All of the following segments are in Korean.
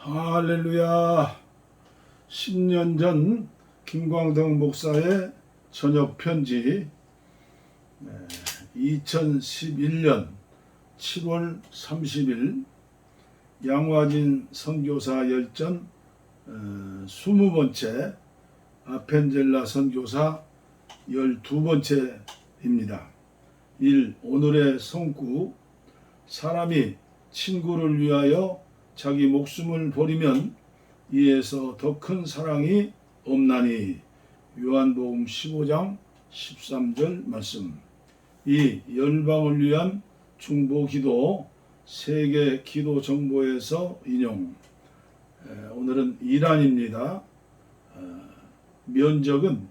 할렐루야. 10년 전 김광덕 목사의 저녁 편지 2011년 7월 30일 양화진 선교사 열전 어, 20번째 아펜젤라 선교사 12번째입니다. 1. 오늘의 성구 사람이 친구를 위하여 자기 목숨을 버리면 이에서 더 큰 사랑이 없나니 요한복음 15장 13절 말씀. 이 열방을 위한 중보 기도 세계 기도 정보에서 인용. 에, 오늘은 이란입니다. 어, 면적은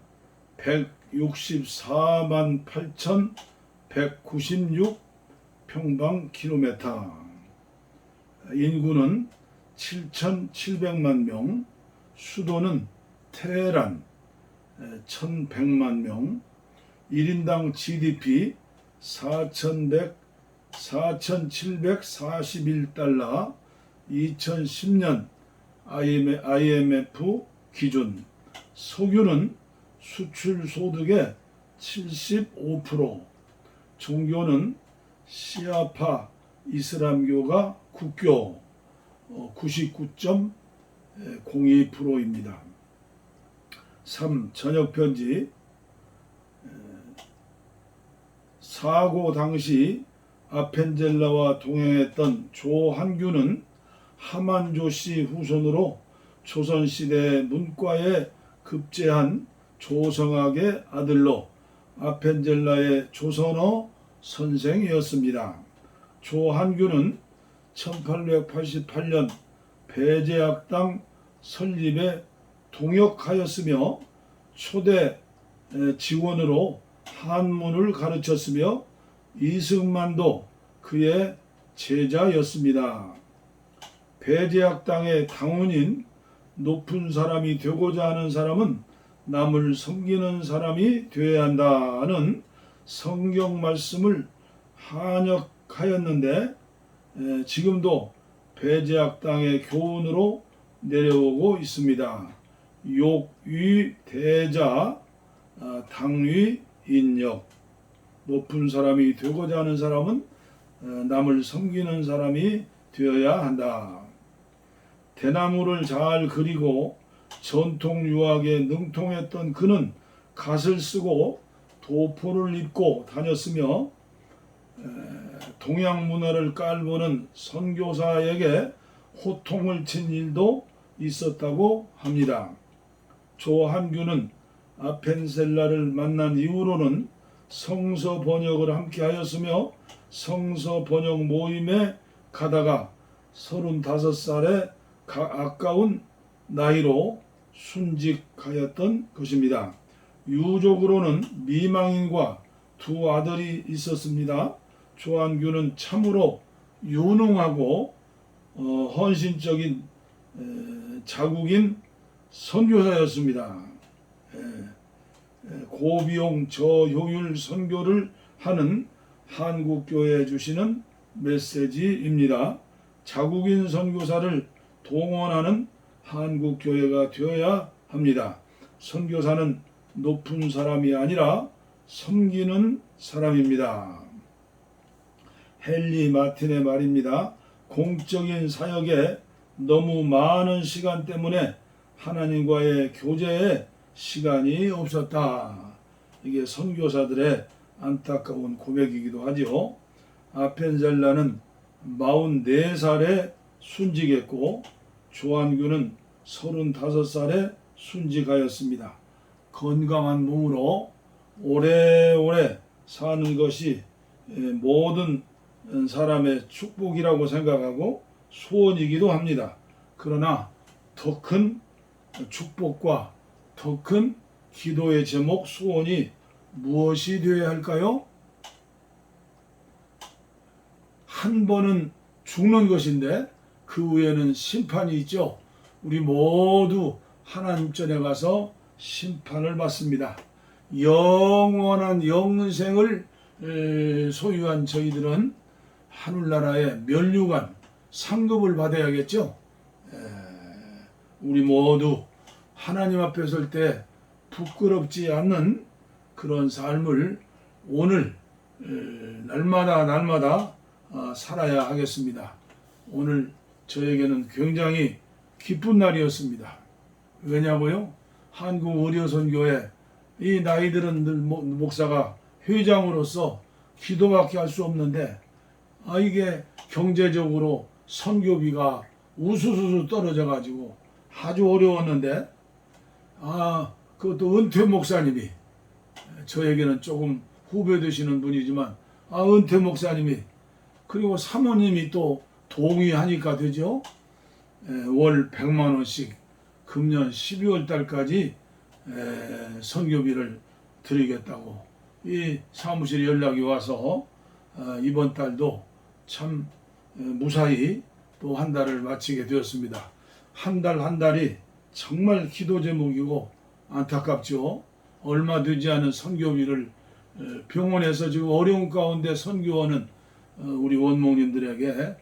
164만 8,196 평방 킬로미터 인구는 7,700만 명, 수도는 테헤란 1,100만 명, 1인당 GDP 4,100 4,741달러 2010년 IMF 기준. 석유는 수출 소득의 75% 종교는 시아파 이슬람교가 국교 99.02%입니다. 3. 저녁 편지 사고 당시 아펜젤라와 동행했던 조한규는 하만조 씨 후손으로 조선시대 문과에 급제한 조성학의 아들로 아펜젤라의 조선어 선생이었습니다. 조한규는 1888년 배제학당 설립에 동역하였으며 초대 지원으로 한문을 가르쳤으며 이승만도 그의 제자였습니다. 배제학당의 당원인 높은 사람이 되고자 하는 사람은 남을 섬기는 사람이 되어야 한다는 성경 말씀을 한역 하였는데 지금도 배제학당의 교훈으로 내려오고 있습니다. 욕위 대자 아, 당위 인역 높은 사람이 되고자 하는 사람은 어, 남을 섬기는 사람이 되어야 한다. 대나무를 잘 그리고 전통 유학에 능통했던 그는 갓을 쓰고 도포를 입고 다녔으며 동양 문화를 깔보는 선교사에게 호통을 친 일도 있었다고 합니다. 조한규는 아펜셀라를 만난 이후로는 성서 번역을 함께 하였으며 성서 번역 모임에 가다가 35살에 아까운 나이로 순직하였던 것입니다. 유족으로는 미망인과 두 아들이 있었습니다. 조한규는 참으로 유능하고 어, 헌신적인 에, 자국인 선교사였습니다. 에, 에, 고비용 저효율 선교를 하는 한국교회 주시는 메시지입니다. 자국인 선교사를 동원하는 한국교회가 되어야 합니다. 선교사는 높은 사람이 아니라 섬기는 사람입니다. 헨리 마틴의 말입니다. 공적인 사역에 너무 많은 시간 때문에 하나님과의 교제에 시간이 없었다. 이게 선교사들의 안타까운 고백이기도 하죠. 아펜젤라는 44살에 순직했고 조한규는 35살에 순직하였습니다. 건강한 몸으로 오래오래 사는 것이 모든 사람의 축복이라고 생각하고 소원이기도 합니다. 그러나 더 큰 축복과 더 큰 기도의 제목 소원이 무엇이 되어야 할까요? 한 번은 죽는 것인데 그 후에는 심판이 있죠. 우리 모두 하나님 전에 가서 심판을 받습니다. 영원한 영생을 소유한 저희들은 하늘나라의 면류관 상급을 받아야겠죠. 에, 우리 모두 하나님 앞에 설 때 부끄럽지 않는 그런 삶을 오늘 에, 날마다 날마다 아, 살아야 하겠습니다. 오늘 저에게는 굉장히 기쁜 날이었습니다. 왜냐고요? 한국 의료선교회 이 나이들은 목사가 회장으로서 기도밖에 할 수 없는데 아 이게 경제적으로 선교비가 우수수수 떨어져 가지고 아주 어려웠는데 아 그것도 은퇴 목사님이 저에게는 조금 후배 되시는 분이지만 아 은퇴 목사님이 그리고 사모님이 또 동의하니까 되죠. 에, 월 100만 원씩 금년 12월 달까지 에, 선교비를 드리겠다고 이 사무실에 연락이 와서 어, 이번 달도 참 에, 무사히 또 한 달을 마치게 되었습니다. 한달한 달이 정말 기도 제목이고 안타깝죠. 얼마 되지 않은 선교비를 에, 병원에서 지금 어려운 가운데 선교하는 어, 우리 원목님들에게 에,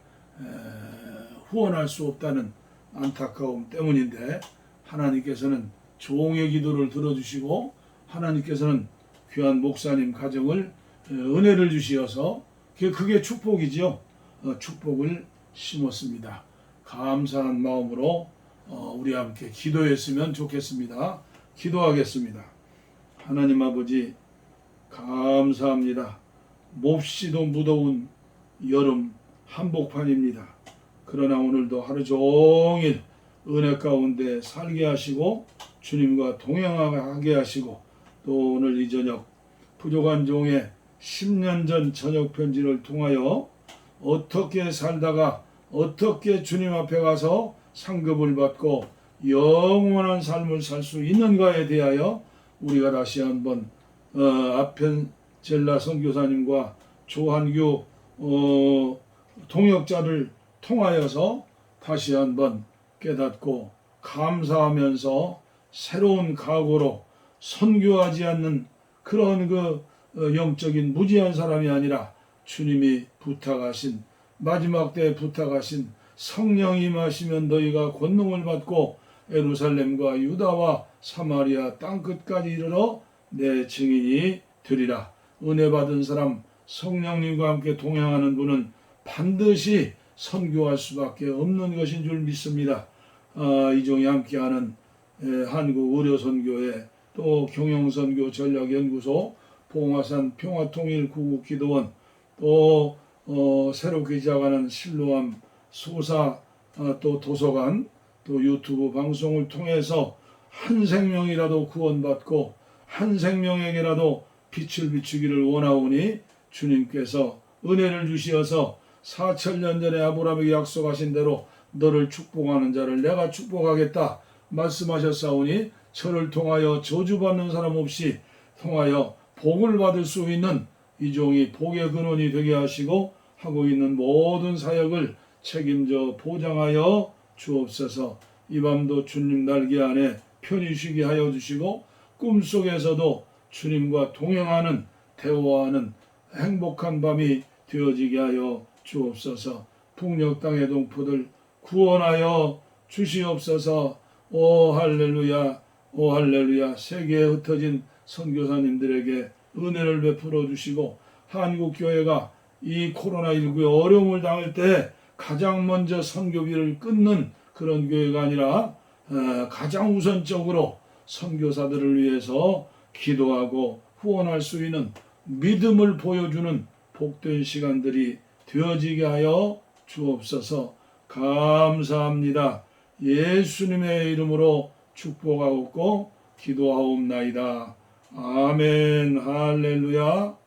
후원할 수 없다는 안타까움 때문인데 하나님께서는 종의 기도를 들어주시고 하나님께서는 귀한 목사님 가정을 에, 은혜를 주시어서 그게, 축복이지요. 어, 축복을 심었습니다. 감사한 마음으로 어, 우리 함께 기도했으면 좋겠습니다. 기도하겠습니다. 하나님 아버지 감사합니다. 몹시도 무더운 여름 한복판입니다. 그러나 오늘도 하루 종일 은혜 가운데 살게 하시고 주님과 동행하게 하시고 또 오늘 이 저녁 부족한 종의 10년 전 저녁 편지를 통하여 어떻게 살다가 어떻게 주님 앞에 가서 상급을 받고 영원한 삶을 살 수 있는가에 대하여 우리가 다시 한번 어, 아펜 젤라 선교사님과 조한규 어, 동역자를 통하여서 다시 한번 깨닫고 감사하면서 새로운 각오로 선교하지 않는 그런 그 어, 영적인 무지한 사람이 아니라 주님이 부탁하신 마지막 때에 부탁하신 성령이 마시면 너희가 권능을 받고 예루살렘과 유다와 사마리아 땅 끝까지 이르러 내 증인이 되리라. 은혜 받은 사람 성령님과 함께 동행하는 분은 반드시 선교할 수밖에 없는 것인 줄 믿습니다. 아, 이종이 함께하는 에, 한국 의료선교회 또 경영선교 전략연구소 봉화산 평화통일 구국기도원 또 어, 새롭게 시작하는 실로암 소사 아, 또 도서관 또 유튜브 방송을 통해서 한 생명이라도 구원받고 한 생명에게라도 빛을 비추기를 원하오니 주님께서 은혜를 주시어서 4천년 전에 아브라함에게 약속하신 대로 너를 축복하는 자를 내가 축복하겠다 말씀하셨사오니 저를 통하여 저주받는 사람 없이 통하여 복을 받을 수 있는 이 종이 복의 근원이 되게 하시고 하고 있는 모든 사역을 책임져 보장하여 주옵소서. 이 밤도 주님 날개 안에 편히 쉬게 하여 주시고 꿈속에서도 주님과 동행하는 대화하는 행복한 밤이 되어지게 하여 주옵소서. 풍력 땅의 동포들 구원하여 주시옵소서. 오 할렐루야 오 할렐루야. 세계에 흩어진 선교사님들에게 은혜를 베풀어 주시고 한국 교회가 이 코로나19에 어려움을 당할 때 가장 먼저 선교비를 끊는 그런 교회가 아니라 어, 가장 우선적으로 선교사들을 위해서 기도하고 후원할 수 있는 믿음을 보여주는 복된 시간들이 되어지게 하여 주옵소서 감사합니다. 예수님의 이름으로 축복하옵고 기도하옵나이다. 아멘. 할렐루야